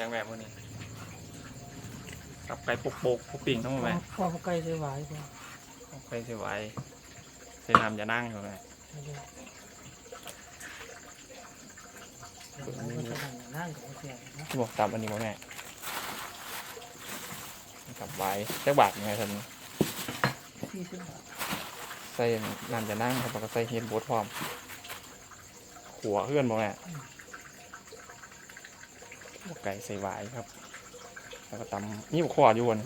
ยังแบบมื้อนี้กับไก่ปกปกปกปิ่งทั้งหมดแม่พ่อเขาใกล้จะไหวพ่อเอาไปสิไหวใส่น้ำจะนั่งอยู่แม่ไม่ได้เดี๋ยวมันก็จะนั่งนั่งกับเสียนะที่บอกตับอันนี้บ่แม่กับไว้จักบาทยังไงท่านสี่สิบบาทใส่น้ำจะนั่งครับแล้วก็ใส่เฮ็ดบดพร้อม ขัวเพื่อนบ่แม่บว กไก่ใส่หวายครับ แล้วก็ตำนี่บวกขวดอยู่บน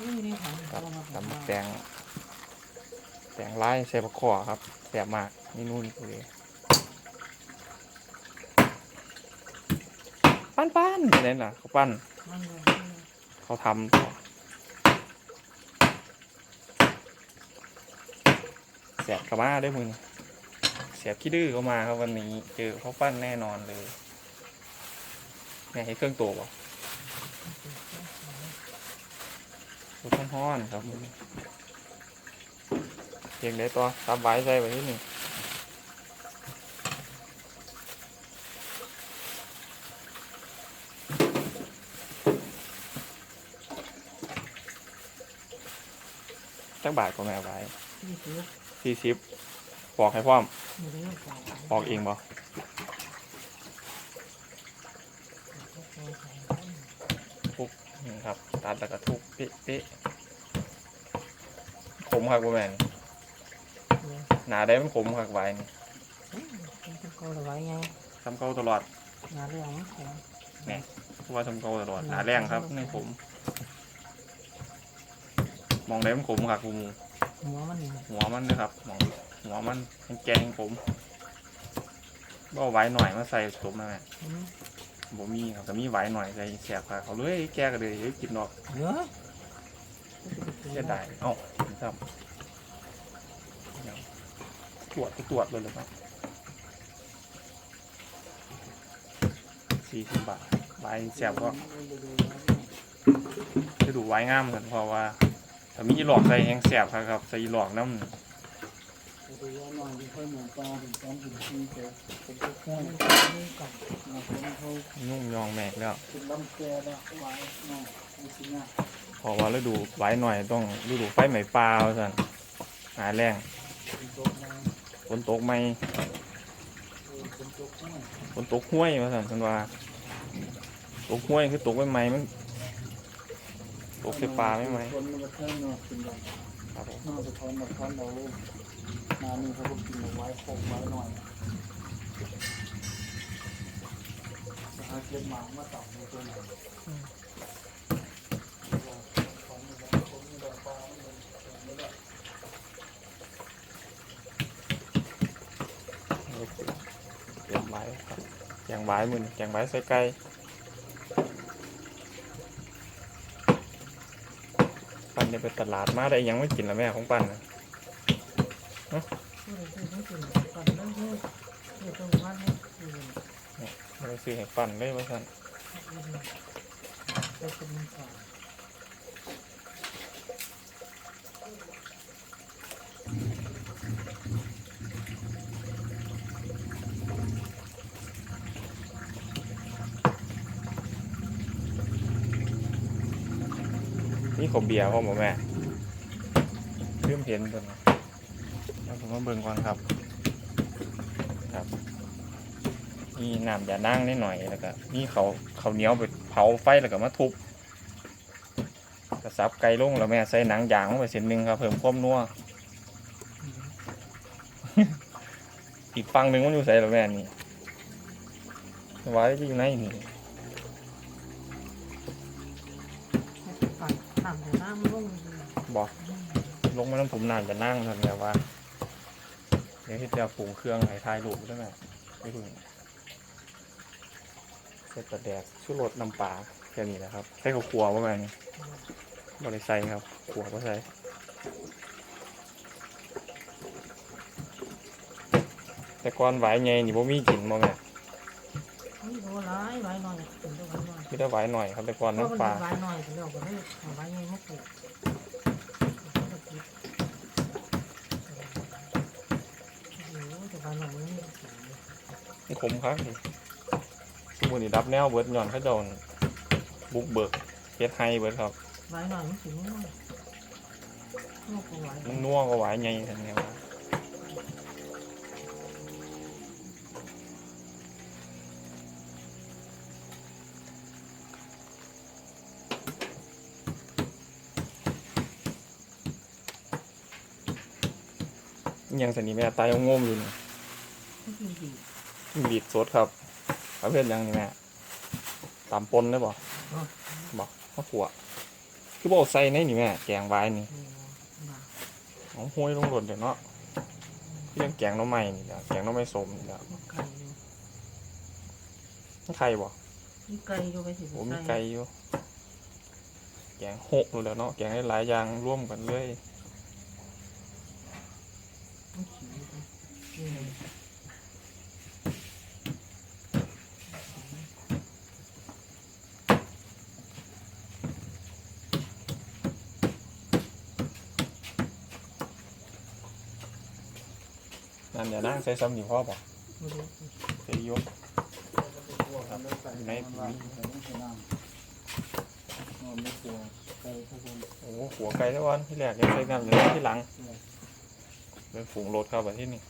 นี่นี่ถังครับเอามาตำบักแตงแตงไล่ใส่บะขอครับแสบมากนี่นู่นเลยปั้นปั้นอะไรน่ะเขาปั้นมันเลยเขาทำต่อแสบกระมาด้วยมึงเสียบขี้ดื้อเข้ามาครับวันนี้เจอเขาปั้นแน่นอนเลย แม่ให้เครื่องตัวบ่รถห้อนๆครับเพียงได้ตัวตับไว้ใส่ไปที่นี่จักบาทก็แม่ไว้สี่สิบบอกให้พร้อมไม่ได้ปอกปอกเองบ่ นี่ครับ ตัดแล้วก็ทุบเป๊ะเป๊ะขมครับบ่แม่นหนาได้มันขมครับไว้นี่มันจะก็ไหวไงทำเก่าตลอดงานเรื่องของเพราะว่าทำเก่าตลอดหนาแรงครับนี่ขมมองได้มันขมครับกูมูหัวมันนี่หัวมันนะครับมองหัวมันมันแกงผมบ่เอาไว้หน่อยมาใส่สมนะแม่อืม บ่มีครับแต่มีไว้หน่อยใส่แสบค่ะเขาเลยแกก็เลยเฮ้ยกินดอกเยอะเสียดายเอ้าครับเดี๋ยวตรวจไปตรวจเลยเลยครับสี่สิบบาทไว้แสบก็จะดูไว้งามเหมือนเพราะว่าถ้ามีอีหลอกใส่แห้งแสบครับครับใส่อีหลอกน้ำ ดูว่าน่อยดูค่อยเหมือนปลาถึงสองถึงสี่เจอเป็นพวกแค่นี้กับมาคนเขานุ่มยองแมกแล้วเป็นลำแกแล้วไว้นอยไม่สินะเพอว่าฤดูไว้หน่อยต้องฤดูไฟไหม้ปลาสั่นหาแรงเป็นตัวมาฝนตกไหมเป็นตัวข้างฝนตกห้วยว่าสั่นสันว่าตกห้วยคือตกใบไม้มันตกใส่ปลาไม่ไหมคนมันก็แค่นอกกินแบบครับผม นอกจากทอนแบบทอนเรา นานี่เขาก็กินเอาไว้คกไว้หน่อยหาเก็บหมามาตับในตัวไหนเตรียมไว้ครับแกงไว้มือนแกงไว้ใส่ไก่ปันเนี่ยไปตลาดมาได้ยังไม่กินล้วแม่ของปันนะ ไม่ได้ซื้อไม่กินก่อนนั่นคือคือตรงว่าให้คือ ไม่ได้ ซื้อให้ปั่นเลยว่าสั่นนี่ขมเบียร์พ่อหมอแม่เริ่มเห็นตัวนี้แล้วผมมาเบิ่งก่อนครับครับ มีน้ำยานั่งนิดหน่อยแล้วก็มีเขาเขาวเหนียวไปเผาไฟแล้วก็มาทุบกระซับไก่ลงแล้วแม่ใส่หนังยางลงไปเส้นหนึ่งครับเพิ่มความนัวอีกฝั่งหนึ่งมันอยู่ใส่แล้วแม่นี่ไว้ที่อยู่ไหนนี่ปั่นน้ำแต่น้ำลงบอกลงมาน้ำผมนานจะนั่งทันแบบว่าเดี๋ยวที่จะปรุงเครื่องให้ทายรูปได้ไหมไม่ถึง เสร็จแต่แดกชูรสน้ำปลาแค่นี้แหละครับใส่ข้าวคั่วประมาณนี้บริใส่ครับขัวก็ใส่แต่ก่อนไหวไงนี่บ่มีกินบ่แม่นี่โบราณไว้หน่อยเป็นตัวไว้หน่อยมีแต่ไหวหน่อยครับแต่ก่อนเพราะมันน้ำปลาไว้หน่อยเดี๋ยวก็ได้ไว้ไงมะกรูดโอ้จะไว้หน่อยนี่มันขมครับนี่ สมุนี่รับแนวเบิดย้อนเขาเจ้าบุกเบิกเฮ็ดไฮเบิดครับไว้หน่อยมันสินุ่มนุ่มกว่าไว้มันนัวก็หวายใหญ่ทันแนวว่าอิหยังสนิแม่ตายเอางมอยู่นี่ไม่กินดีบีดสดครับ ประเภทหยังนี่แม่ตามปนได้บ่บอกข้าวขัวคือบอกใส่ในนี่แม่ แกงไว้นี่นี่นะเอาห้วยลงหล่นเดี๋ยวเนาะเรื่องแกงหน้ำไม้นี่แหละแกงหน้ำไม้สมนี่แหละบ่ไก่อยู่มีไข่บ่มีไก่อยู่ไปสิโอ้มีไก่อยู่ แกงหกเลยแหล้วเนาะ แกงได้หลายอย่างร่วมกันเลย นั่งใส่ซ้ำอยู่พ่อบ่บ่รู้ใส่ยกครับในปีนี้ไม่กลัวไก่ทุกคนโอ้หัวไก่แล้ววันที่แรกยังใส่น้ำอย่ที่หลังเลยฝูงรถเข้าไปที่นี่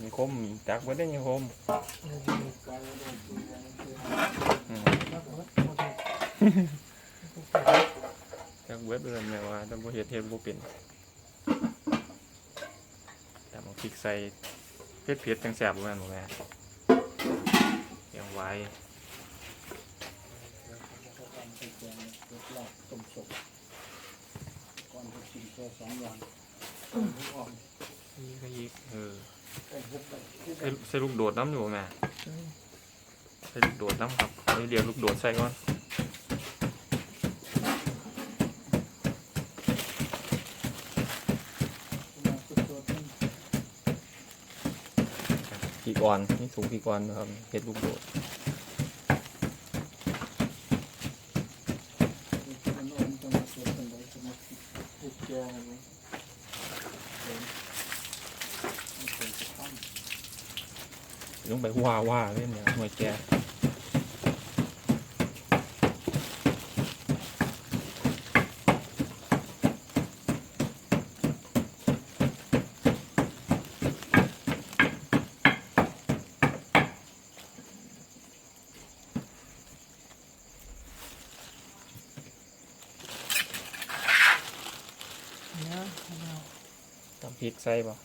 มีคมจักไว้ได้ยังคมจักเว็บเดือนแม่ว่าต่บ่เฮ็ดเฮ็ดบ่เป็น พริกใส่เผ็ดเผ็ดจังแซ่บบ่แม่นบ่แม่ยังไว้ต้มสุกก่อนจะกินแค่สองอย่างออกนี่ก็อีกเออใส่ลูกโดดน้ำอยู่บ่แม่ใส่ลูกโดดน้ำครับเอาเรียกลูกโดดใส่ก่อน มาสุดตัวที่ พริก อ่อนนี่สูงพริกอ่อนนะครับเฮ็ดลูกโดดมันอ่อนจะมาสุดเป็นไรจะมาติดแกงเลยมันเป็นข้ามลงไปว่าว่าเล่นเนี่ยหน่วยแก เนี่ยเรา ตำพริก ใส่ป่ะ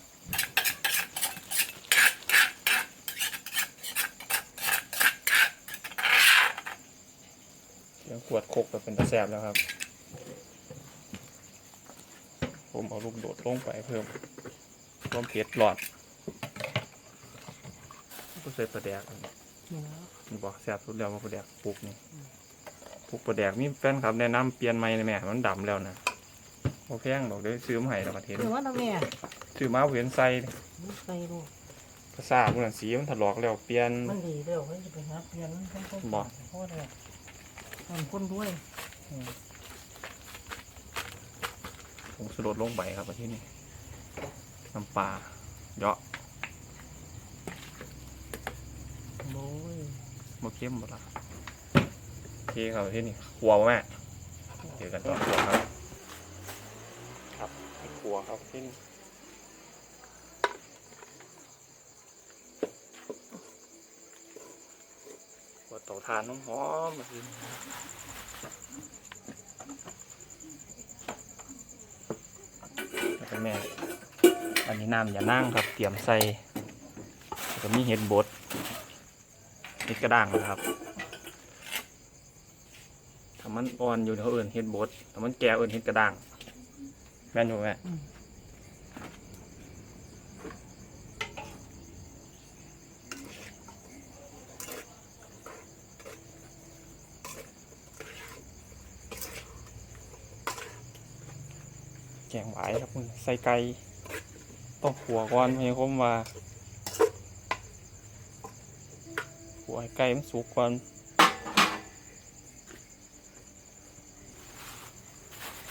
เดี๋ยวขวดโคกก็เป็นตะแสบแล้วครับ ผมเอาลูกโดดลงไปเพิ่มความเผ็ดหลอดก็ใส่ปลาแดกอันนี้เนี่ยนี่บอกแสบสุดแล้วว่าปลาแดกปลูกนี่ปลูกปลาแดกมีแฟนครับแนะนำเปลี่ยนใหม่เลยแม่ มันดำแล้วนะโอแพงดอกเด้อซื้อมาให้เราประเทศหรือว่าน้ำแม่ ซื้อมาเห็นใส่มันใส่ลูกภาษาเหมือนสีมันถลอกแล้วเปลี่ยน มันดีเร็วมันจะไปหาเปลี่ยนมันต้องบ่เพราะอะไรมันคนด้วยผงสลดลงไปครับประเทศนี้น้ำปลาเยาะโอ้ยมะเข้มหมดละโอเคครับประเทศนี้ครัวบ่แม่เจอกันตอนครัวครับ ครับครัวครับประเทศนี้ ครัวเตาถ่านหอมๆมาสิแล้วก็แม่ อันนี้น้ำอย่านั่งครับ เตรียมใส่แล้วก็มีเห็ดบดเห็ดกระด้างนะครับถ้ามันอ่อนอยู่เขาเอื่นเห็ดบดถ้ามันแก่เอื่นเห็ดกระด้าง แม่นอยู่ไหม งหวายครับมึงใส่ไก่ต้องขัวก่อนไม่คมว่าขัวให้ไก่มันสุกก่อน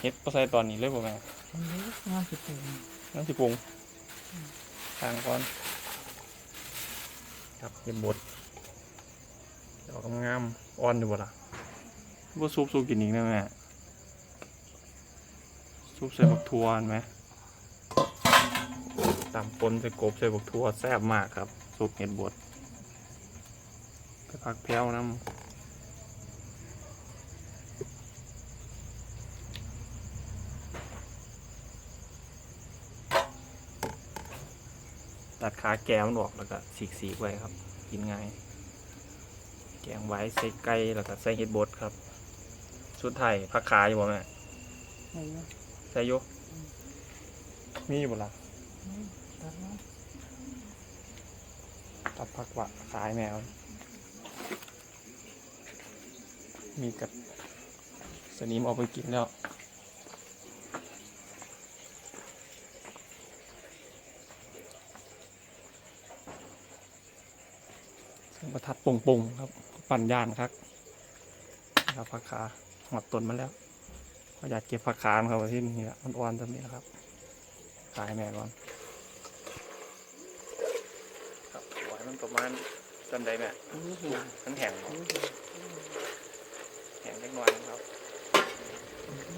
เฮ็ดก็ใส่ตอนนี้เลยบ่แม่อันนี้งานสิบเอ็ดน้ำสิปรุงทางก่อนครับเห็ดบดดอกงามๆอ่อนอยู่บ่ล่ะบ่ซุปซุปกินอีกได้ไหม ซุปใส่บักทัวเห็นไหมตำปนใส่กบใส่บักทัวแซ่บมากครับซุปเห็ดบดไปผักแพ้วน้ำตัดขาแก้มันออกแล้วก็สีกๆไว้ครับ กินง่าย แกงไว้ใส่ไก่แล้วก็ใส่เห็ดบดครับชุดไทยผักขาอยู่บ่แม่ ไอ้เนี่ยใส่อยู่มีอยู่บ่ล่ะตัดเนาะตัดผักหวะขายแมว มีกับสนิมเอาไปกินแล้วประทัดปงปงๆครับ ปั่นยานครับครับผักขาหอดต้นมาแล้ว ก็อยากเก็บผักขามนครับที่นี่แหละอ่อนๆตัวนี้นะครับ ขายแม่ก่อนครับหวานมันประมาณจำได้แม่นี่เห็นมันแห้งบ่นี่เห็นแห้งเล็กน้อยนะครับ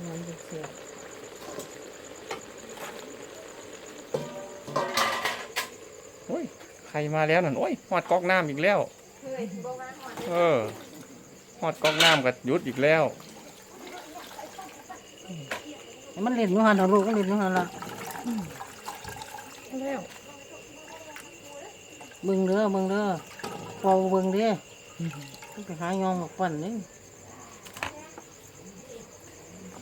มันจะเสียบโอ้ยใครมาแล้วนั่นโอ้ยหอดก๊อกน้ำอีกแล้วเคยบอกว่าหอนเออหอดก๊อกน้ำกับยุดอีกแล้วให้ มันเล่นอยู่หันเอาลูกก็เล่นอยู่หันละแล้วเบิ่งเด้อเบิ่งเด้อเป่าเบิ่งเด้ต้องไปหายองมาปั่นนี่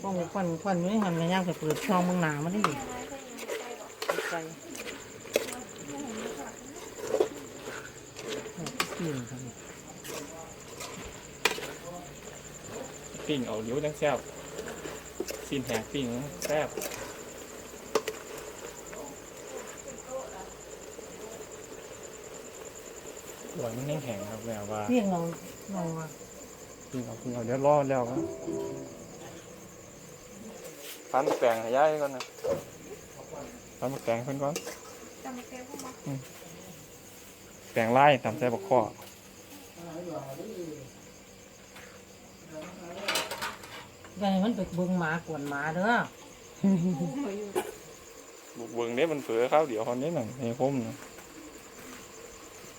ป้องไปปั่นปั่นอยู่ในหันแม่ย่างไปเปิดช่องเบิ่งหน้ามันได้ดิไปกินกันปิ้งเอาเลี้ยวจังแซ่บ ซีนแห้งปิ้งแซ่บหวานมันแห้งๆครับแม่ว่าเพียงเราเราว่าปิ้งเอาปิ้งเอาเดี๋ยวรอแล้วครับฟันแปลงให้ย้ายก่อนนะฟันแปลงเพิ่นก่อนจำเป็นพวกมันแปลงไล่ตามใจบักข้อ อย่าให้มันไปเบิ่งหมากวนหมาเด้อหัวอยู่บุกเบิงเนี้มันเผือข้าวเดี๋ยวคนนี้หนึ่งในคมนะ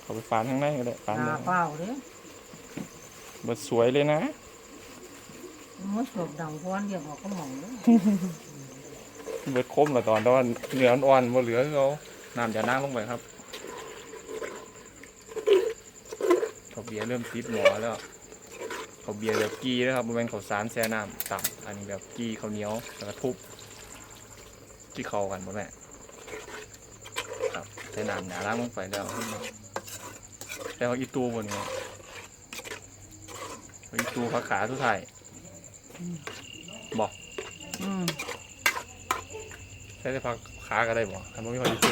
เขาไปฟานข้างในก็ได้ฟานหเลน้ายเปล่าเด้อเบิดสวยเลยนะมันสวบดังพวนเดียวออกก็หมองเด้อเบิดคมละตอนตอนเนื้ออ่อนๆบ่เหลือคือเขาน้ำจะนั่งลงไปครับเขาเบียร์เริ่มติดหมอแล้ว เขาเบียร์แบบกี้นะครับมันเป็นข้าวสารแช่น้ำต่ำอันนี้แบบกี้ข้าวเหนียวแล้วก็ทุบที่เข้ากันหมดแม่ครับใส่น้ำหนาล้างลงไปแล้วขึ้นมาแล้วอีตูบนนี้อีตูขาขาทุกท่ายบอกอืมใช้ได้พักขาก็ได้บ่ทำไม่มีคนอีตู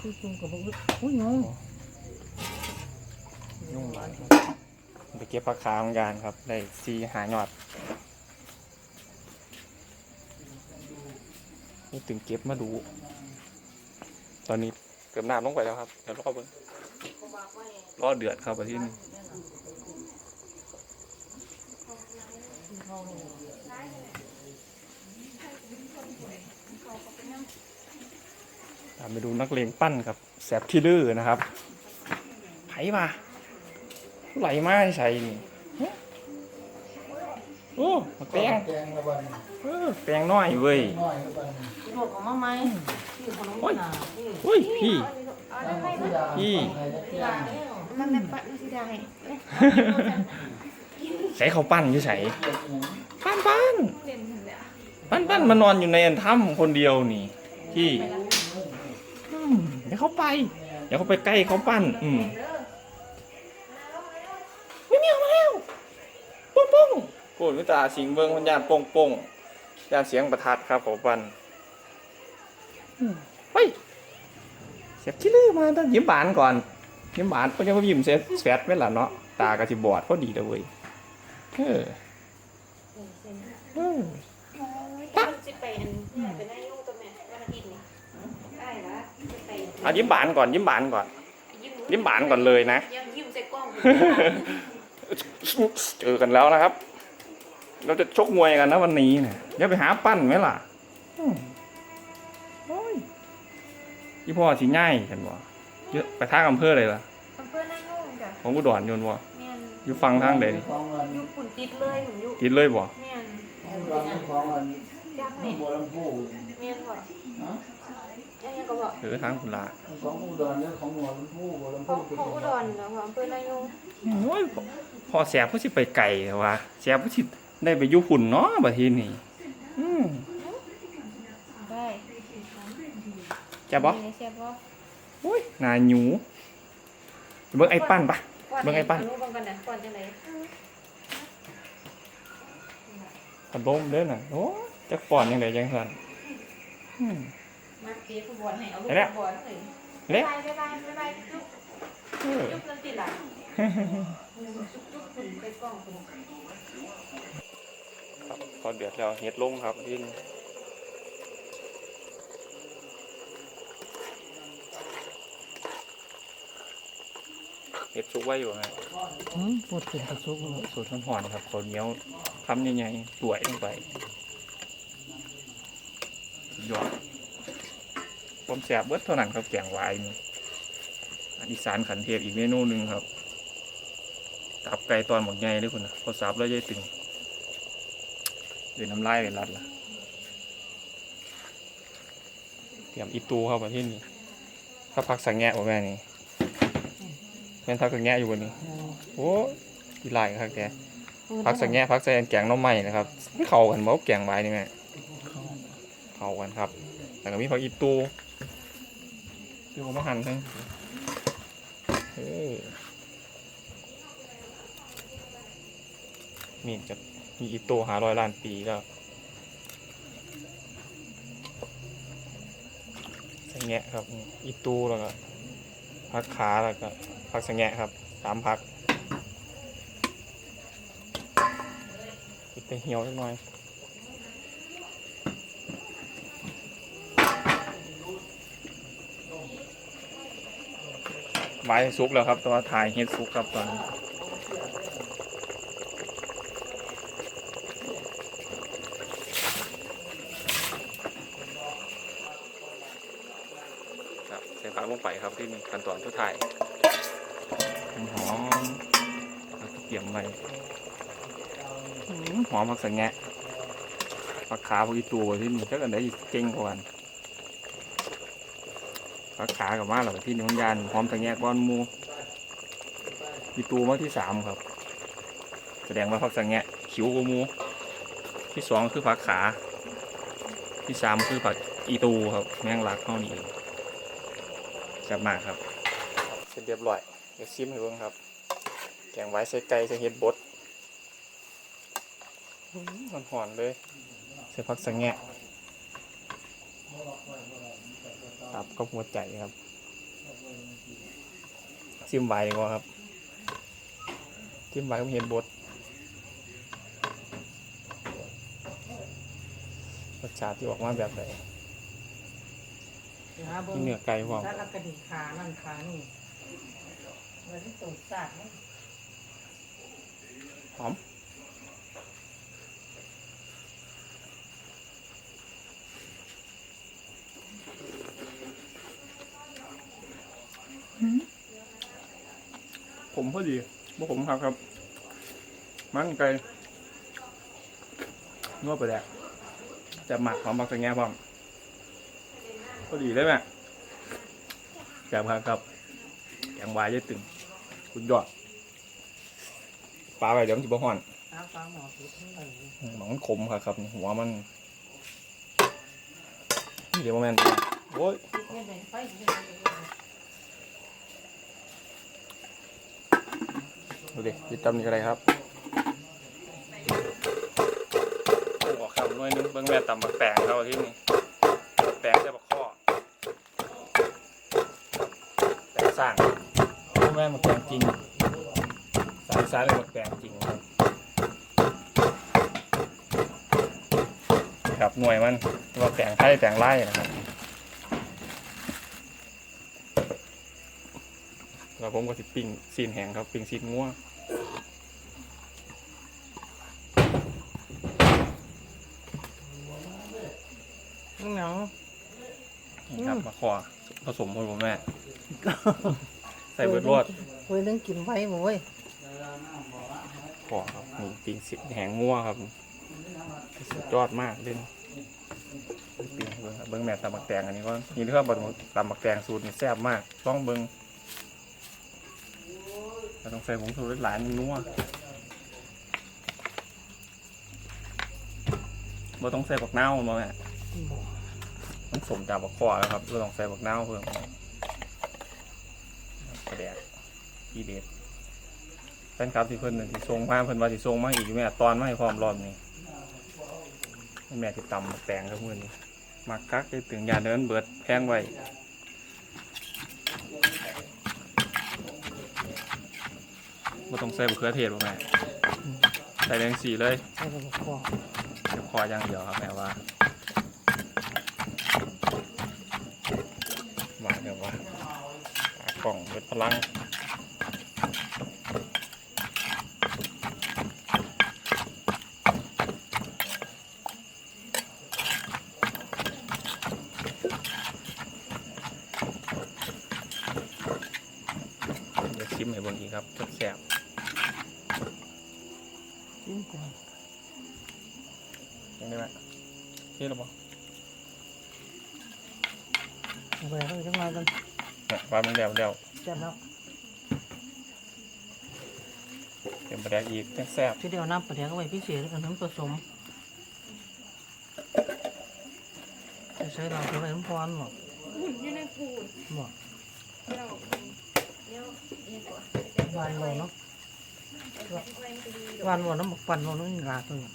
คือจุงกับบ่อึดอุ้ยน้องยุ่งหลายไป เก็บผักขาเหมือนกันครับได้ซีหาหยอดนี่ถึงเก็บมาดู ตอนนี้เกือบน้ำลงไปแล้วครับเดี๋ยวรอเบิ้งรอเดือดครับอาทิตย์นี้ตามไปดูนักเลงปั้นครับแสบที่ลือนะครับไผ่มา ไหลมาให้ใส่นี่ฮะโอ้มาแปลงแกงละบันเออแปลงน้อยเว้ยน้อยละบันลูกของมาไหมที่ขนมหนาที่อุ้ยพี่เอาได้ไหมพี่ที่ร้านเนี่ยมันแบบปะมันสิได้ใส่เขาวปั้นอยู่ใส่เกียรติหยังปั้นปั้นเล่นถึงแล้วปั้นปั้นมานอนอยู่ในอันถ้ำคนเดียวนี่พี่อืมเดี๋ยวเขาไป เดี๋ยวเขาไปใกล้เขาปั้น อืมไม่ ป้งโกรธวิตาสิงเบิงมันยานโป้งโป้งยานเสียงประทัดครับเขาปั้นอืมเฮ้ยเสียบชิลือมาต้องยิ้มบานก่อน ยิ้มบานเพราะยังไม่ยิ้มเสร็จแฟดไม่ล่ะเนาะตากระสิบอดพอดีเลยเว้ยเออเออตั้งจะไปอันไปได้ยุ่งตัวแม่วันอาทิตย์นี่ได้ละจะไปเอายิ้มบานก่อนยิ้มบานก่อนยิ้มบานก่อนเลยนะยังยิ้มใส่กล้องเเจอกันแล้วนะครับ เราจะชกมวยกันนะวันนี้เนี่ยอย่าไปหาปั้นไหมล่ะอืมโอ้ยยี่พ่อสิง่ายกันวะเยอะไปทางอำเภอเลยล่ะอำเภอหน้ายุ่งจ้ะของอุดรยนต์วะแม่นอยู่ฟังทางใดนี่ของอันอยู่ปุ่นติดเลยหนูอยู่กินเลยบ่แม่นของบางของอันจักนี่นี่บัวลำพูแม่นบ่นะยังยังก็บอกหรือทางคุณลาของอุดรเนี่ยของบัวลำพูบัวลำขพูองเป็นของอุดรแล้วของอำเภอหน้ายุ่งโอ้ยพอแสบผู้สิไปไก่วะแสบผู้สิ ได้ไปอยู่หุ่นเนาะบัดทีนี้อืมได้จะบ่มีเสียบ่โอ้ยนาหนูเบิ่งไอ้ปั้นปะเบิ่งไอ้ปั้นอนุเบิ่งกันนะก่อนจังได๋ขนมเด้อน่ะโอ้จักป้อนยังไงจังซั่นอืมมาเปียกบวนให้เอาลูกไปแล้วบวนเลยเละบายบายบายบายบายจุ๊บเออจุ๊บนั่นติล่ะจุ๊บจุ๊บคุณไปกล้องคุณครับ พอเดือดแล้วเฮ็ดลงครับที่นี่เฮ็ดซุกไว้อยู่ฮะอืมพูดเป็นกระซุกเลยสูตรหอนๆครับข้าวเหนียวทำใหญ่ๆสวยลงไปยอดผมแสบเบิดเท่านั้นครับแกงหวายนี่อันอีสานขันเทพอีกเมนูหนึ่งครับ ตับไก่ตอนหมกใหญ่เลยคุณนะพอสับแล้วยายตึง เดือน้ำลายเป็นรัดละเตรียมอีตูเข้ามาที่นี่ถ้าพักสังแงะบ่แม่นี่แม่นพักสังแงะอยู่บนนี้ โอ้ดีไลายครับแกพักสังแงะพักใส่แกงน้องใหม่นะครับเข้ากันบ่แกงไว้นี่แม่เข้ากันครับแล้วก็มีผักอีตูที่ผมมาหั่นให้เออมีจะ มีอีตูหาร้อยล้านปีแล้วสังแงะครับอีตูแล้วก็พักขาแล้วก็พักสังแงะครับสามพักอีกแต่เหี่ยวนิดหน่อยไว้ซุกแล้วครับแตัวาถ่ายเฮ็ดซุกครับตอนนี้ครับใส่ผักลงไปครับที่นี่ขั้นตอนสุดท้ายหอมๆแล้วเกี่ยมไว้อืมหอมผักสังแงะผักขาพวกอีตัวที่นี่ถ้ากันได้เก่งกว่ากันผักขากับมาหลังที่นี่มันยานหอมสังแงะก้อนมูอีตัวมาที่สามครับ แสดงว่าผักสังแงะขิวกว่ามูที่สองคือผักขา ที่สามคือผักอีตูครับ แมงลักเท่านี้เอง แซ่บมากครับเสร็จเรียบร้อยเดี๋ยวซิมให้เบิ่งครับ แกงไว้ใส่ไก่ใส่เห็ดบดมันหอนๆเลยเสียพักสังแงะครับก็หัวใจครับ ซิมไวดีกว่าครับซิมไวก็เห็นบดรสชาติที่ออกมาแบบไหน ที่เนื้อไก่พร้อมถ้าเรากระดิกขานั่นขานี่มันที่ตูดสาดนี่หอมผมพอดีบ่ผมครับครับ มันไก่นวดไปแดกจะหมักหอมบักสังแง่พร้อม พอดีเลยแม่แซ่บครับครับแกงวายยตึง คุณยอด ปลาไปเดี๋ยวมันจะบ่ห่อนหมองมันคมครับครับ หัวมันนี่เดี๋ยวโมเมนโอ้ยเนี่ยเป็นไฟเนี่ยดูดิยิตำนี่อะไรครับออกคำหน่อยนึงเบิ่งแม่ตำบักแปลงครับที่นี่แปลงใช่บัก สร้างพ่อแม่มันแปลงจริงสายสายเลยมันแปลงจริงครับครับหน่วยมันว่าแปลงไทยแปลงไร่นะครับแล้วผมก็สิปิ้งซีนแหงครับปิ้งซีนง่วนี่เนี่ครับมาขอผสมพ่อแม่ ใส่เบิดรวดเว้ยเรื่องกินไว้บ่เว้ยขอครับหมูปิ้งสิแหงงัวครับสุดยอดมากเล่นปิ้งเบิ้งครับเบิ้งแม่ตำบักแตงอันนี้ก็นี่เรื่องตำบักแตงสูตรนี่แซ่บมากต้องเบิ้งเราต้องใส่ผงชูรสหลายนัวบ่ต้องใส่บักนาวมาแม่บ่มันสมจากบักขอแล้วครับเราต้องใส่บักนาวเพิ่ม กระแดกอีเด็ดแฟนคลับที่เพิ่นนั่นสิส่งมาเพิ่นว่าสิส่งมาอีกอยู่แม่ตอนมาให้พร้อมรอบนี้แม่ติดตำแปลงครับมื้อนี้มักคักไอ้ถึงยาเดินเบิดแพงไว้บ่ต้องใส่มะเขือเทศบ่แม่ใส่แดงสีเลยใส่ไปบ่พอเดี๋ยวขออย่างเดียวครับแม่ว่าว่าเดี๋ยวว่าหา กล่องเบิดพลังเดี๋ยวชิมให้บิ่งอีกครับแซ่บกินก่อนยังได้ไหมที่หรือเปล่าเอาไปให้จังหน่อยกัน ว่ามันแล้วแล้วแซ่บแล้วเดี๋ยวมาแดกอีกแซ่บที่เดียวน้ำปลาแดกเอาไว้พิเศษแล้วกันน้ำผสมจะใช้เราไปไว้น้ำพรหรอกหุ่นอยู่ในปูนบ่เราเนี่ยเนี่ยกว่าหวานบ่เนาะไว้ดีดหวานบ่น้ำบักปั่นบ่น้ำลาตัวนี้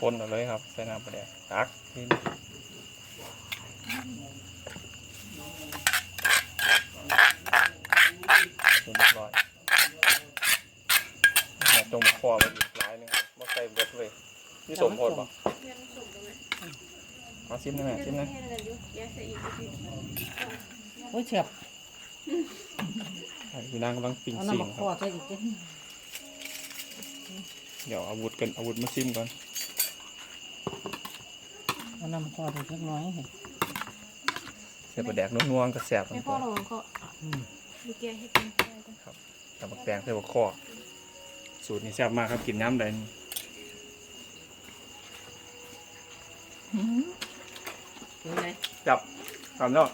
คนเอาเลยครับใส่น้ำปลาแดกตักนี่เรียบร้อยแม่จงมาคอมาอีกหลายหนึงครับบ่ใส่เบิดเลยนี่สมโพธิป่ะเพื่อนส่งกันไหมเอาชิมได้ไหมชิมนะเพื่อนกันอยู่แยกใส่อีกทีโอ้ยแซ่บพี่นางกำลังปิ้งเอาซิ่น้ำงบักคพอรับใส่อีกเด้เดี๋ยวอาวุธกันอาวุธมาซิมก่อนเอา น้ำบักพอใส่จักหน่อยให้เสียบปลาแดกนัวๆก็แซ่บไม่มันพ่อตัวเราก็อืมดูแกให้กินได้กันแต่บักแตงใส่บักข้อสูตรนี้แซ่บมากครับกินน้ำใดนี่เป็นไงจับทำแล้ว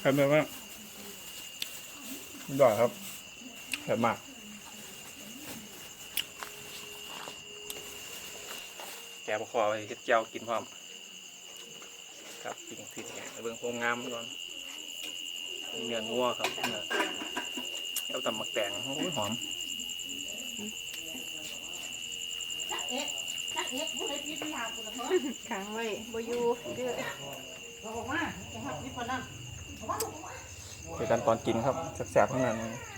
ใครเมื่อว่างด่อยครับแซ่บมาก แกะบักข้อไปเฮ็ดเจียวกินพร้อม ครับกินผิดเนี่ยเบิ่งโครงงามมันก่อนมีเนื้องัวครับเนื้อแล้วตำบักแตงโอ้ยหอมขังไว้บอยู่เด้อเอาออกมาจะหักนิดกว่านั้นเจอกันตอนกินครับแซ่บๆทั้งนั้นเลย